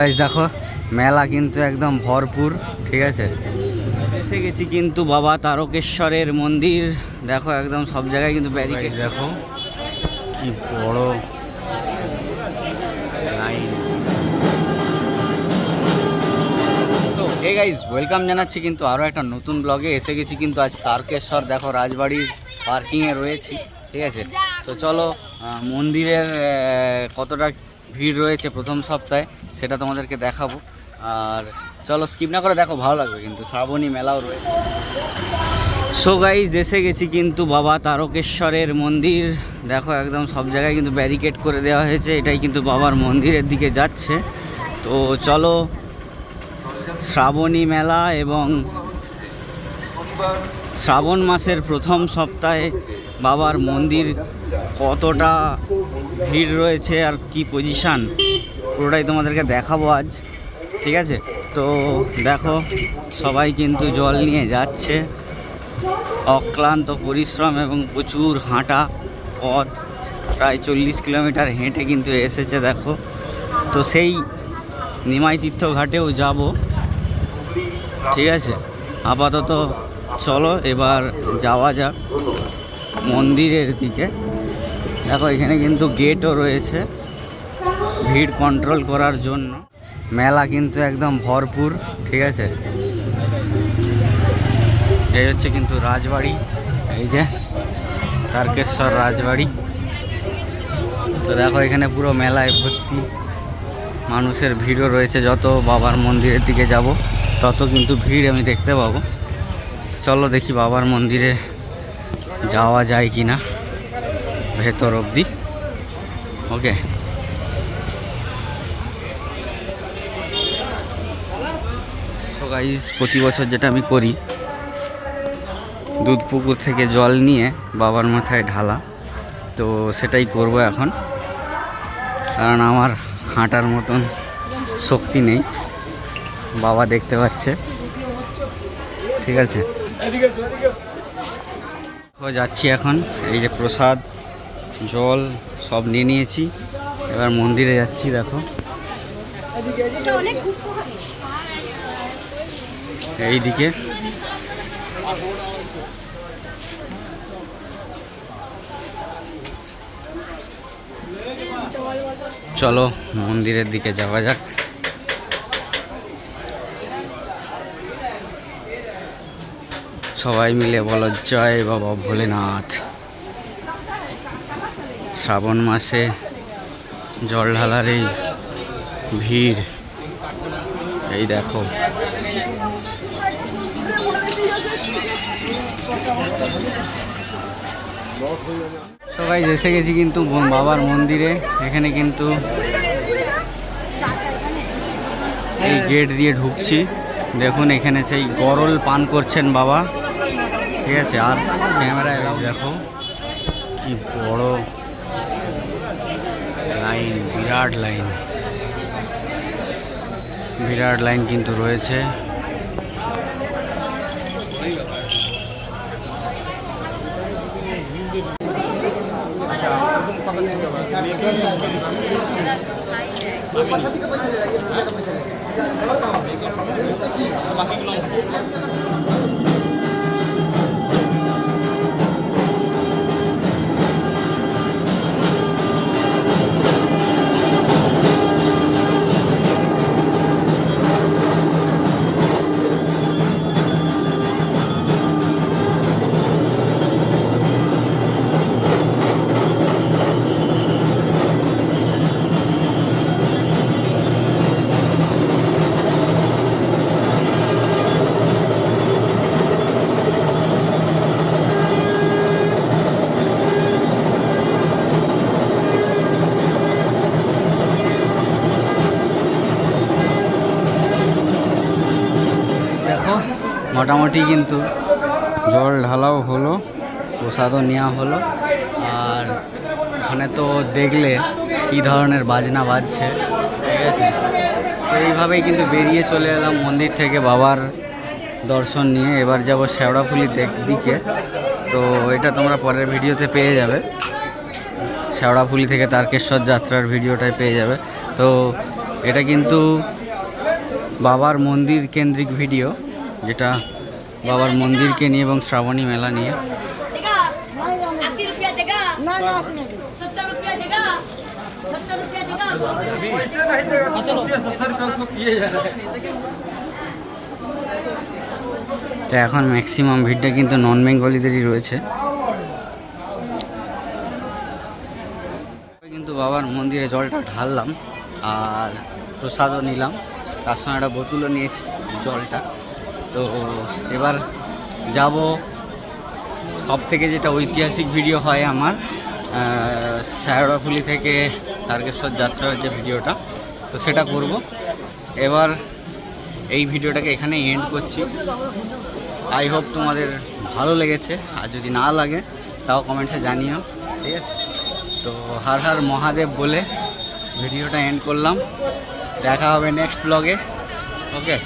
দেখো মেলা কিন্তু একদম ভরপুর ঠিক আছে? এসে গেছি কিন্তু বাবা তারকেশ্বরের মন্দির। দেখো একদম সব জায়গায় কিন্তু ব্যারিকেড দেখো কি বড় হে গাইজ ওয়েলকাম জানাচ্ছি কিন্তু আরও একটা নতুন ব্লগে এসে গেছি কিন্তু আজ তারকেশ্বর দেখো রাজবাড়ির পার্কিংয়ে রয়েছি ঠিক আছে? তো চলো মন্দিরের কতটা ভিড় রয়েছে প্রথম সপ্তাহে সেটা তোমাদেরকে দেখাবো। আর চলো স্কিপ না করে দেখো, ভালো লাগবে কিন্তু। শ্রাবণী মেলাও রয়েছে। সো গাইজ এসে গেছি কিন্তু বাবা তারকেশ্বরের মন্দির। দেখো একদম সব জায়গায় কিন্তু ব্যারিকেড করে দেওয়া হয়েছে। এটাই কিন্তু বাবার মন্দিরের দিকে যাচ্ছে। তো চলো, শ্রাবণী মেলা এবং শ্রাবণ মাসের প্রথম সপ্তাহে বাবার মন্দির কতটা ভিড় রয়েছে আর কি পজিশান পুরোটাই তোমাদেরকে দেখাবো আজ, ঠিক আছে? তো দেখো, সবাই কিন্তু জল নিয়ে যাচ্ছে। অক্লান্ত পরিশ্রম এবং প্রচুর হাঁটা পথ, প্রায় চল্লিশ কিলোমিটার হেঁটে কিন্তু এসেছে, দেখো। তো সেই নিমাই তীর্থ ঘাটেও যাব, ঠিক আছে? আপাতত চলো, এবার যাওয়া যাক মন্দিরের দিকে। দেখো, এখানে কিন্তু গেটও রয়েছে। ভিড় কন্ট্রোল করার জন্য। মেলা কিন্তু একদম ভরপুর, ঠিক আছে? এই হচ্ছে কিন্তু রাজবাড়ি, এই যে তারকেশ্বর রাজবাড়ি। তো দেখো এখানে পুরো মেলায় ভর্তি, মানুষের ভিড়ও রয়েছে, যত বাবার মন্দিরের দিকে যাব, তত কিন্তু ভিড় আমি দেখতে পাবো। চলো দেখি বাবার মন্দিরে যাওয়া যায় কি না ভেতর অবধি। ওকে গাইজ প্রতি বছর যেটা আমি করি দুধ পুকুর থেকে জল নিয়ে বাবার মাথায় ঢালা। তো সেটাই করব এখন। কারণ আমার হাঁটার মতন শক্তি নেই। বাবা দেখতে পাচ্ছে। ঠিক আছে? যাচ্ছি এখন। এই যে প্রসাদ জল সব নিয়ে নিয়েছি। এবার মন্দিরে যাচ্ছি দেখো। এইদিকে। চলো, মন্দিরের দিকে যাওয়া যাক। সবাই মিলে বলো, জয় বাবা ভোলেনাথ। শ্রাবণ মাসে জল ঢালার এই ভিড়। এই দেখো। সবাই এসে গেছি কিন্তু বাবার মন্দিরে। এখানে কিন্তু এই গেট দিয়ে ঢুকছি। দেখুন, এখানে সেই গরল পান করছেন বাবা। ঠিক আছে, আর ক্যামেরায় দেখো, কি বড় লাইন বিরাট লাইন বিরাট লাইন কিন্তু রয়েছে। দেখো মোটামুটি কিন্তু জল ঢালাও হলো, প্রসাদও নেওয়া হলো। আর ওখানে তো দেখলে কি ধরনের বাজনা বাজছে, ঠিক আছে? তো এইভাবেই কিন্তু বেরিয়ে চলে এলাম মন্দির থেকে বাবার দর্শন নিয়ে। এবার যাব শেওড়াফুলি দেখ দিকে। তো এটা তোমরা পরের ভিডিওতে পেয়ে যাবে। শেওড়াফুলি থেকে তারকেশ্বর যাত্রার ভিডিওটাই পেয়ে যাবে। তো এটা কিন্তু বাবার মন্দির কেন্দ্রিক ভিডিও। যেটা বাবার মন্দিরকে নিয়ে এবং শ্রাবণী মেলা নিয়ে। তো এখন ম্যাক্সিমাম ভিড়টা কিন্তু নন বেঙ্গলিদেরই রয়েছে। কিন্তু বাবার মন্দিরে জলটা ঢাললাম আর প্রসাদও নিলাম। তার সঙ্গে একটা বোতলও নিয়েছি জলটা। তো এবার যাব। সব থেকে যেটা ঐতিহাসিক ভিডিও হয় আমার শ্যাওড়াফুলি থেকে তারকেশ্বর যাত্রার যে ভিডিওটা তো সেটা করব। এবার এই ভিডিওটাকে এখানে এন্ড করছি। আই হোপ তোমাদের ভালো লেগেছে। আর যদি না লাগে, তাও কমেন্টসে জানিও। ঠিক আছে? তো হার হার মহাদেব বলে ভিডিওটা এন্ড করলাম। দেখা হবে নেক্সট ব্লগে ওকে